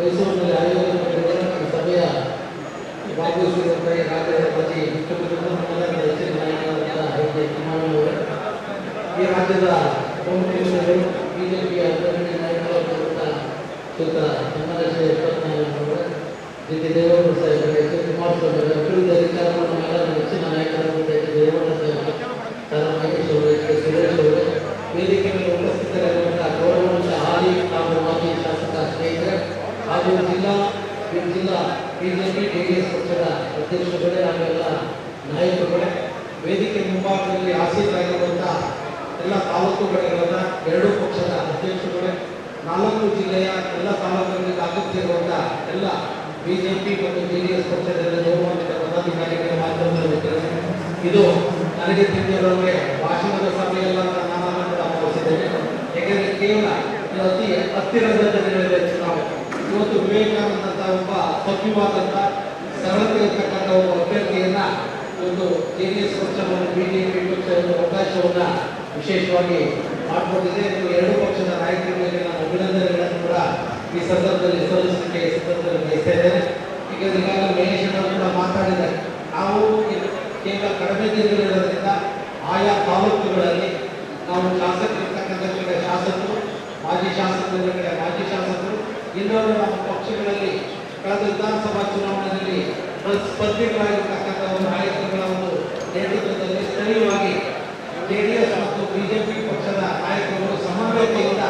ಮೈಸೂರಿನಲ್ಲಿ ಆಯೋಜನೆ ಈ ಸಭೆಯ ಭಾಗವಹಿಸಿದಂಥ ಈ ರಾಜ್ಯದ ಮಾಜಿ ಮುಖ್ಯಮಂತ್ರಿಗಳು ನಾಯಕರಾದಂಥ ಎಚ್ ಡಿ ಕುಮಾರಣ್ಣವರು ಈ ಟಿ ದೇವೇಗೌಡ ಸಾಹೇಬರು ಎಚ್ ಡಿ ಕುಮಾರಸ್ವಾಮಿ ಅವರು ಅಭಿವೃದ್ಧಿ ಅಧಿಕಾರವನ್ನು ನಮ್ಮೆಲ್ಲರ ನೆಚ್ಚಿನ ನಾಯಕರಾದಂಥ ಎಚ್ ಡಿ ದೇವೇಗೌಡ ಸಾಹೇಬರು ಸರ್ ಮಹೇಶ್ ಅವರು ಎಚ್ ಕೆ ಸುರೇಶ್ ಅವರು ವೇದಿಕೆ ಮೇಲೆ ಉಪಸ್ಥಿತರಿರುವಂತಹ ಗೌರವಾನ್ವಿತ ಹಾಲಿ ಹಾಗೂ ಮಾಜಿ ಶಾಸಕ ಸ್ನೇಹಿತರೆ ಹಾಗೂ ಜಿಲ್ಲಾ ಈ ಜಿಲ್ಲಾ ಬಿಜೆಪಿ, ಜೆಡಿಎಸ್ ಪಕ್ಷದ ಅಧ್ಯಕ್ಷರುಗಳೇ ನಾವೆಲ್ಲ ನಾಯಕರುಗಳೇ ವೇದಿಕೆ ಮುಂಭಾಗದಲ್ಲಿ ಆಸೀನರಾಗಿರುವಂತಹ ಎಲ್ಲ ತಾಲೂಕುಗಳಿರುವಂಥ ಎರಡೂ ಪಕ್ಷದ ಅಧ್ಯಕ್ಷರುಗಳೇ ನಾಲ್ಕು ಜಿಲ್ಲೆಯ ಎಲ್ಲ ತಾಲೂಕುಗಳಿಗೆ ಇರುವಂತಹ ಎಲ್ಲ ಬಿಜೆಪಿ ಮತ್ತು ಜೆಡಿಎಸ್ ಎಸ್ ಎಲ್ಲ ಗೌರವಾನ್ವಿತ ಪದಾಧಿಕಾರಿಗಳ ಮಾಧ್ಯಮದಲ್ಲಿ ಇದು ನನಗೆ ತಿಳಿದಿರೋರಿಗೆ ಭಾಷಣದ ಸಭೆಯಲ್ಲ ನಾನು ಕೇವಲ ಅತಿ ಹತ್ತಿರದ ಜನಗಳಿಗೆ ಚುನಾವಣೆ ಇವತ್ತು ವಿವೇಕಾನಂದ ಅಂತ ಒಬ್ಬ ಸಭ್ಯವಾದಂಥ ಸರಳತೆ ಇರ್ತಕ್ಕಂಥ ಒಬ್ಬ ಅಭ್ಯರ್ಥಿಯನ್ನ ಒಂದು ಜೆ ಡಿ ಎಸ್ ಪಕ್ಷ ಮತ್ತು ಪಿ ಪಕ್ಷ ಒಂದು ಅವಕಾಶವನ್ನ ವಿಶೇಷವಾಗಿ ಮಾಡಿಕೊಂಡಿದೆ. ಇದು ಎರಡು ಪಕ್ಷದ ನಾಯಕರುಗಳಿಗೆ ನಾನು ಅಭಿನಂದನೆಗಳನ್ನು ಕೂಡ ಈ ಸಂದರ್ಭದಲ್ಲಿ ಸಲ್ಲಿಸಲಿಕ್ಕೆ ಈ ಸಂದರ್ಭದಲ್ಲಿ ಬಯಸ್ತಾ ಇದ್ದೇನೆ. ಈಗ ಈಗಾಗಲೇ ಮಹೇಶ್ ಕೂಡ ಮಾತಾಡಿದ್ದಾರೆ. ನಾವು ಕೇವಲ ಕಡಿಮೆ ದಿನಗಳಿರೋದ್ರಿಂದ ಆಯಾ ತಾಲೂಕುಗಳಲ್ಲಿ ನಾವು ಶಾಸಕರಿರ್ತಕ್ಕಂಥ ಕಡೆ ಶಾಸಕರು, ಮಾಜಿ ಶಾಸಕರ ಕಡೆ ಮಾಜಿ ಶಾಸಕರು, ಇನ್ನೊಂದು ಕಳೆದ ವಿಧಾನಸಭಾ ಚುನಾವಣೆಯಲ್ಲಿ ಸ್ಪ- ಸ್ಪರ್ಧಿಗಳಾಗಿರ್ತಕ್ಕಂಥ ಒಂದು ನಾಯಕರುಗಳ ಒಂದು ನೇತೃತ್ವದಲ್ಲಿ ಸ್ಥಳೀಯವಾಗಿ ಜೆಡಿಎಸ್ ಮತ್ತು ಬಿಜೆಪಿ ಪಕ್ಷದ ನಾಯಕರುಗಳು ಸಮನ್ವಯತೆಯಿಂದ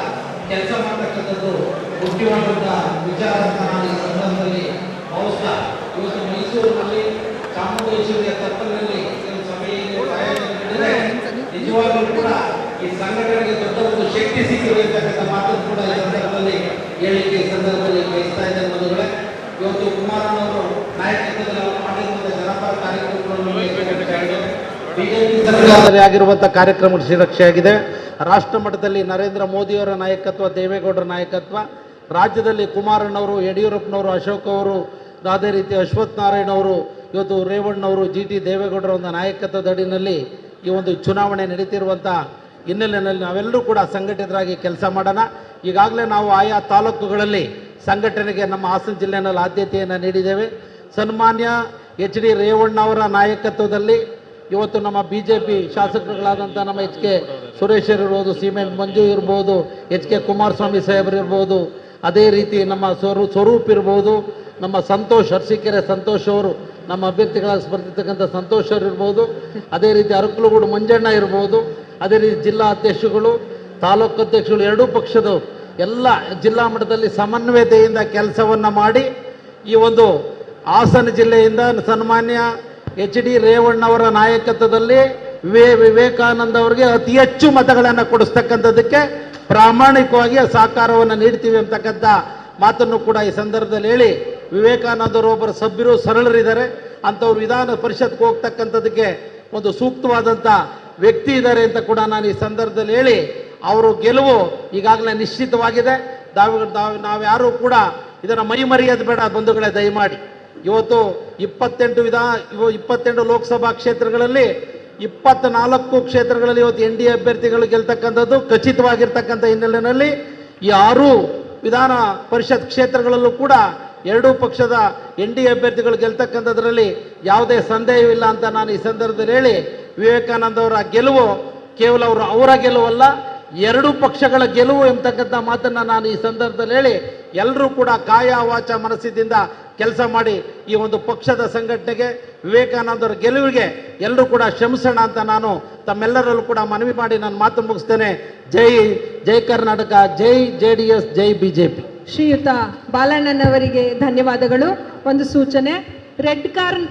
ಕೆಲಸ ಮಾಡತಕ್ಕಂಥದ್ದು ಮುಖ್ಯವಾದಂಥ ವಿಚಾರ ಅಂತ ನಾನು ಈ ಸಂದರ್ಭದಲ್ಲಿ ಭಾವಿಸ್ತಾ ಇವತ್ತು ಮೈಸೂರಿನಲ್ಲಿ ಚಾಮುಂಡೇಶ್ವರಿಯ ತಪ್ಪಲಿನಲ್ಲಿ ಕೆಲವು ಮಾಡಿದರೆ ಕೂಡ ಈ ಸಂಘಟನೆಗೆ ದೊಡ್ಡ ಒಂದು ಶಕ್ತಿ ಸಿಕ್ಕಿದೆ ಅಂತಕ್ಕಂಥ ಮಾತನ್ನು ಕೂಡ ಈ ಸಂದರ್ಭದಲ್ಲಿ ಹೇಳಿಕೆ ಈ ಸಂದರ್ಭದಲ್ಲಿ ಬಯಸ್ತಾ ಇದ್ದೇನೆ ಬಂಧುಗಳೇ ಇವತ್ತು ಕುಮಾರಣ್ಣವರು ನಾಯಕತ್ವದಲ್ಲಿ ಅವರು ಮಾಡಿರುವಂಥ ಜನಪರ ಕಾರ್ಯಕ್ರಮಗಳನ್ನು ಬಿಜೆಪಿ ಸರ್ಕಾರದಲ್ಲಿ ಆಗಿರುವಂಥ ಕಾರ್ಯಕ್ರಮ ಶ್ರೀರಕ್ಷೆಯಾಗಿದೆ. ರಾಷ್ಟ್ರ ಮಟ್ಟದಲ್ಲಿ ನರೇಂದ್ರ ಮೋದಿಯವರ ನಾಯಕತ್ವ ದೇವೇಗೌಡರ ನಾಯಕತ್ವ ರಾಜ್ಯದಲ್ಲಿ ಕುಮಾರಣ್ಣವರು ಯಡಿಯೂರಪ್ಪನವರು ಅಶೋಕ್ ಅವರು ಅದೇ ರೀತಿ ಅಶ್ವಥ್ ನಾರಾಯಣ ಅವರು ಇವತ್ತು ರೇವಣ್ಣವರು ಜಿ ಟಿ ದೇವೇಗೌಡರ ಒಂದು ನಾಯಕತ್ವದ ಅಡಿನಲ್ಲಿ ಈ ಒಂದು ಚುನಾವಣೆ ನಡೀತಿರುವಂಥ ಹಿನ್ನೆಲೆಯಲ್ಲಿ ನಾವೆಲ್ಲರೂ ಕೂಡ ಸಂಘಟಿತರಾಗಿ ಕೆಲಸ ಮಾಡೋಣ. ಈಗಾಗಲೇ ನಾವು ಆಯಾ ತಾಲೂಕುಗಳಲ್ಲಿ ಸಂಘಟನೆಗೆ ನಮ್ಮ ಹಾಸನ ಜಿಲ್ಲೆಯಲ್ಲಿ ಆದ್ಯತೆಯನ್ನು ನೀಡಿದ್ದೇವೆ. ಸನ್ಮಾನ್ಯ ಎಚ್ ಡಿ ರೇವಣ್ಣ ಅವರ ನಾಯಕತ್ವದಲ್ಲಿ ಇವತ್ತು ನಮ್ಮ ಬಿ ಜೆ ಪಿ ಶಾಸಕರುಗಳಾದಂಥ ನಮ್ಮ ಎಚ್ ಕೆ ಸುರೇಶರ್ ಇರ್ಬೋದು ಸಿಮೆಂಟ್ ಮಂಜು ಇರ್ಬೋದು, ಎಚ್ ಕೆ ಕುಮಾರಸ್ವಾಮಿ ಸಾಹೇಬರು ಇರ್ಬೋದು, ಅದೇ ರೀತಿ ನಮ್ಮ ಸ್ವರೂ, ಸ್ವರೂಪ್ ಇರ್ಬೋದು, ನಮ್ಮ ಸಂತೋಷ್ ಅರ್ಸಿಕೆರೆ ಸಂತೋಷ್ ಅವರು, ನಮ್ಮ ಅಭ್ಯರ್ಥಿಗಳಾಗಿ ಸ್ಪರ್ಧಿರ್ತಕ್ಕಂಥ ಸಂತೋಷ್ ಅವರು ಇರ್ಬೋದು, ಅದೇ ರೀತಿ ಅರಕಲಗೂಡು ಮಂಜಣ್ಣ ಇರ್ಬೋದು, ಅದೇ ರೀತಿ ಜಿಲ್ಲಾ ಅಧ್ಯಕ್ಷಗಳು, ತಾಲೂಕು ಅಧ್ಯಕ್ಷಗಳು ಎರಡೂ ಪಕ್ಷದ ಎಲ್ಲ ಜಿಲ್ಲಾ ಮಟ್ಟದಲ್ಲಿ ಸಮನ್ವಯತೆಯಿಂದ ಕೆಲಸವನ್ನು ಮಾಡಿ ಈ ಒಂದು ಹಾಸನ ಜಿಲ್ಲೆಯಿಂದ ಸನ್ಮಾನ್ಯ ಎಚ್ ಡಿ ರೇವಣ್ಣವರ ನಾಯಕತ್ವದಲ್ಲಿ ವಿವೇ ವಿವೇಕಾನಂದ ಅವರಿಗೆ ಅತಿ ಹೆಚ್ಚು ಮತಗಳನ್ನು ಕೊಡಿಸ್ತಕ್ಕಂಥದ್ದಕ್ಕೆ ಪ್ರಾಮಾಣಿಕವಾಗಿ ಸಹಕಾರವನ್ನು ನೀಡ್ತೀವಿ ಅಂತಕ್ಕಂಥ ಮಾತನ್ನು ಕೂಡ ಈ ಸಂದರ್ಭದಲ್ಲಿ ಹೇಳಿ ವಿವೇಕಾನಂದರು ಒಬ್ಬರು ಸಭ್ಯರು, ಸರಳರಿದ್ದಾರೆ. ಅಂಥವ್ರು ವಿಧಾನ ಪರಿಷತ್ಗೆ ಹೋಗ್ತಕ್ಕಂಥದ್ದಕ್ಕೆ ಒಂದು ಸೂಕ್ತವಾದಂಥ ವ್ಯಕ್ತಿ ಇದ್ದಾರೆ ಅಂತ ಕೂಡ ನಾನು ಈ ಸಂದರ್ಭದಲ್ಲಿ ಹೇಳಿ ಅವರು ಗೆಲುವು ಈಗಾಗಲೇ ನಿಶ್ಚಿತವಾಗಿದೆ. ನಾವು ನಾವು ನಾವ್ಯಾರೂ ಕೂಡ ಇದನ್ನು ಮೈ ಮರೆಯೋದು ಬೇಡ ಬಂಧುಗಳೇ, ದಯಮಾಡಿ. ಇವತ್ತು ಇಪ್ಪತ್ತೆಂಟು ವಿಧಾ, ಇವ- ಇಪ್ಪತ್ತೆಂಟು ಲೋಕಸಭಾ ಕ್ಷೇತ್ರಗಳಲ್ಲಿ ಇಪ್ಪತ್ನಾಲ್ಕು ಕ್ಷೇತ್ರಗಳಲ್ಲಿ ಇವತ್ತು ಎನ್ ಡಿ ಎ ಅಭ್ಯರ್ಥಿಗಳು ಗೆಲ್ತಕ್ಕಂಥದ್ದು ಖಚಿತವಾಗಿರ್ತಕ್ಕಂಥ ಹಿನ್ನೆಲೆಯಲ್ಲಿ ಆರು ವಿಧಾನ ಪರಿಷತ್ ಕ್ಷೇತ್ರಗಳಲ್ಲೂ ಕೂಡ ಎರಡೂ ಪಕ್ಷದ ಎನ್ ಡಿ ಅಭ್ಯರ್ಥಿಗಳು ಗೆಲ್ತಕ್ಕಂಥದ್ರಲ್ಲಿ ಯಾವುದೇ ಸಂದೇಹವಿಲ್ಲ ಅಂತ ನಾನು ಈ ಸಂದರ್ಭದಲ್ಲಿ ಹೇಳಿ ವಿವೇಕಾನಂದ ಅವರ ಗೆಲುವು ಕೇವಲ ಅವರು ಅವರ ಗೆಲುವಲ್ಲ ಎರಡೂ ಪಕ್ಷಗಳ ಗೆಲುವು ಎಂಬತಕ್ಕಂಥ ಮಾತನ್ನ ನಾನು ಈ ಸಂದರ್ಭದಲ್ಲಿ ಹೇಳಿ ಎಲ್ಲರೂ ಕೂಡ ಕಾಯ ವಾಚ ಮನಸ್ಸಿದಿಂದ ಕೆಲಸ ಮಾಡಿ ಈ ಒಂದು ಪಕ್ಷದ ಸಂಘಟನೆಗೆ, ವಿವೇಕಾನಂದರ ಗೆಲುವಿಗೆ ಎಲ್ಲರೂ ಕೂಡ ಶ್ರಮಿಸೋಣ ಅಂತ ನಾನು ತಮ್ಮೆಲ್ಲರಲ್ಲೂ ಕೂಡ ಮನವಿ ಮಾಡಿ ನಾನು ಮಾತು ಮುಗಿಸ್ತೇನೆ. ಜೈ ಜೈ ಕರ್ನಾಟಕ, ಜೈ ಜೆ ಡಿ ಎಸ್ ಜೈ ಬಿ ಜೆ ಪಿ ಶ್ರೀಯುತ ಬಾಲಣ್ಣನವರಿಗೆ ಧನ್ಯವಾದಗಳು. ಒಂದು ಸೂಚನೆ, ರೆಡ್ ಕಾರ್ನ್